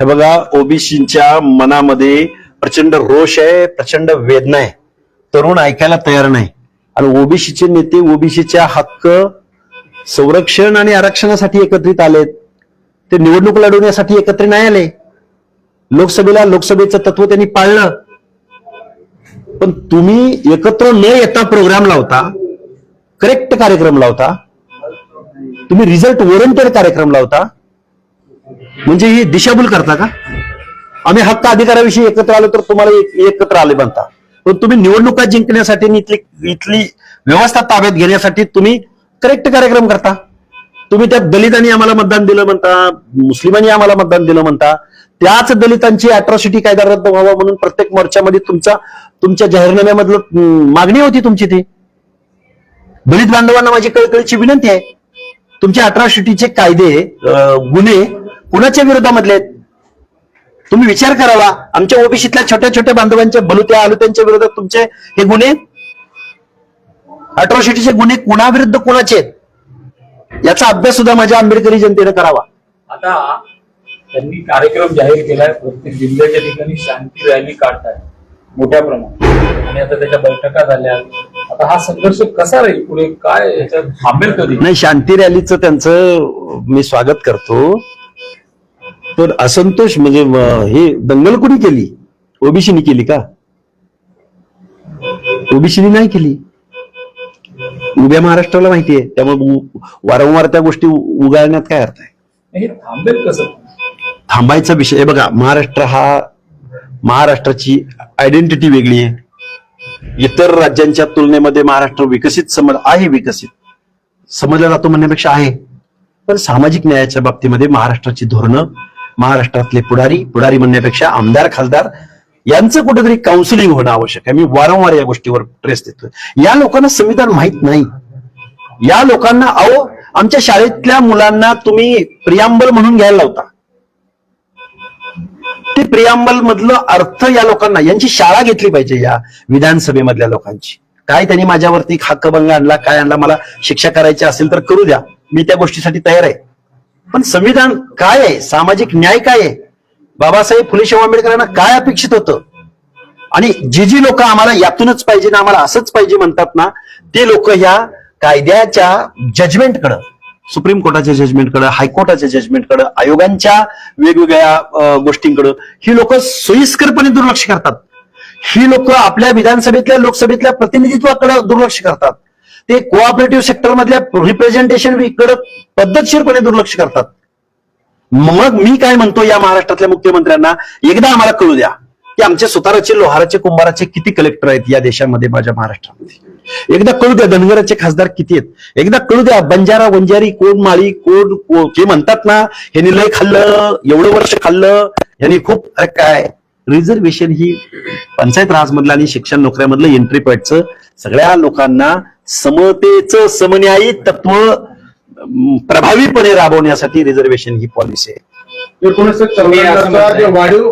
हे बघा ओबीसीच्या मनामध्ये प्रचंड रोष आहे प्रचंड वेदना आहे. तरुण ऐकायला तयार नाही. आणि ओबीसीचे नेते ओबीसीच्या हक्क संरक्षण आणि आरक्षणासाठी एकत्रित आलेत. ते निवडणूक लढवण्यासाठी एकत्र नाही आले. लोकसभेला लोकसभेचं तत्व त्यांनी पाळलं. पण तुम्ही एकत्र न येता प्रोग्राम लावता करेक्ट कार्यक्रम लावता तुम्ही रिझल्ट ओरिएंटेड कार्यक्रम लावता म्हणजे ही दिशाभूल करता का? आम्ही हक्क अधिकाराविषयी एकत्र आलो तर तुम्हाला एकत्र आले बनता. पण तुम्ही निवडणुका जिंकण्यासाठी आणि इथली इथली व्यवस्था ताब्यात घेण्यासाठी तुम्ही करेक्ट कार्यक्रम करता. तुम्ही त्या दलितांनी आम्हाला मतदान दिलं म्हणता मुस्लिमांनी आम्हाला मतदान दिलं म्हणता. त्याच दलितांची अॅट्रॉसिटी कायदा रद्द व्हावा म्हणून प्रत्येक मोर्चामध्ये तुमचा तुमच्या जाहीरनाम्यामधलं मागणी होती तुमची ती. दलित बांधवांना माझी कळकळीची विनंती आहे. तुमचे अट्रॉसिटीचे कायदे गुन्हे कुणाच्या विरोधामधले आहेत? तुम्ही विचार करावा. आमच्या ओबीसीतल्या छोट्या छोट्या बांधवांच्या बलुत्या आलुत्यांच्या विरोधात तुमचे हे गुन्हे? अट्रॉसिटीचे गुन्हे कुणाविरुद्ध कुणाचे आहेत? याचा अभ्यास सुद्धा माझ्या आंबेडकरी जनतेने करावा. आता त्यांनी कार्यक्रम जाहीर केलाय. प्रत्येक जिल्ह्याच्या ठिकाणी शांती रॅली काढताय मोठ्या प्रमाणात. आणि आता त्याच्या बैठका झाल्या. आता हा संघर्ष कसा राहील? पुढे काय याच्यात थांबेल कधी? नाही शांती रॅलीचं त्यांचं मी स्वागत करतो. पण असंतोष म्हणजे हे दंगल कुणी केली? ओबीसीनी केली का? ओबीसीनी नाही केली. उभ्या महाराष्ट्राला माहिती आहे. त्यामुळे वारंवार त्या गोष्टी उगाळण्यात काय अर्थ आहे? थांबेल कसं? थांबायचा विषय. आहे बघा महाराष्ट्र हा महाराष्ट्राची आयडेंटिटी वेगळी आहे. इतर राज्यांच्या तुलनेमध्ये महाराष्ट्र विकसित समज आहे विकसित. समजला जातो म्हणण्यापेक्षा आहे. पण सामाजिक न्यायाच्या बाबतीमध्ये महाराष्ट्राची धोरणं महाराष्ट्रातले पुढारी पुढारी म्हणण्यापेक्षा आमदार खासदार यांचं कुठेतरी काउन्सिलिंग होणं आवश्यक आहे. मी वारंवार या गोष्टीवर ट्रेस देतोय. या लोकांना संविधान माहीत नाही. या लोकांना अहो आमच्या शाळेतल्या मुलांना तुम्ही प्रियांबल म्हणून घ्यायला लावता. ते प्रियांबल मधलं अर्थ या लोकांना यांची शाळा घेतली पाहिजे या विधानसभेमधल्या लोकांची. काय त्यांनी माझ्यावरती हक्कभंग आणला काय आणला मला शिक्षा करायची असेल तर करू द्या. मी त्या गोष्टीसाठी तयार आहे. पण संविधान काय आहे? सामाजिक न्याय काय आहे? बाबासाहेब फुले शाहू आंबेडकरांना काय अपेक्षित होतं? आणि जी जी लोक आम्हाला यातूनच पाहिजे ना आम्हाला असंच पाहिजे म्हणतात ना ते लोक ह्या कायद्याच्या जजमेंटकडे सुप्रीम कोर्टाच्या जजमेंटकडे हायकोर्टाच्या जजमेंटकडे आयोगांच्या वेगवेगळ्या गोष्टींकडे गोष्टींकडं ही लोक सोयीस्करपणे दुर्लक्ष करतात. ही लोक आपल्या विधानसभेतल्या लोकसभेतल्या प्रतिनिधित्वाकडे दुर्लक्ष करतात. ते कोऑपरेटिव्ह सेक्टर मधल्या रिप्रेझेंटेशनकडे पद्धतशीरपणे दुर्लक्ष करतात. मग मी काय म्हणतो या महाराष्ट्रातल्या मुख्यमंत्र्यांना? एकदा आम्हाला कळू द्या की आमचे सुताराचे लोहाराचे कुंभाराचे किती कलेक्टर आहेत या देशामध्ये माझ्या महाराष्ट्रामध्ये. एकदा कळू द्या धनगराचे खासदार किती आहेत. एकदा कळू द्या बंजारा वंजारी कोण माळी कोण को- जे म्हणतात ना हे लय खाल्लं एवढं वर्ष खाल्लं यांनी खूप अरे काय? रिझर्वेशन ही पंचायत राजमधलं आणि शिक्षण नोकऱ्यामधलं एंट्री पॉईंटचं सगळ्या लोकांना समतेचं समन्यायी तत्व प्रभावीपणे राबवण्यासाठी रिझर्वेशन ही पॉलिसी आहे. वाढीव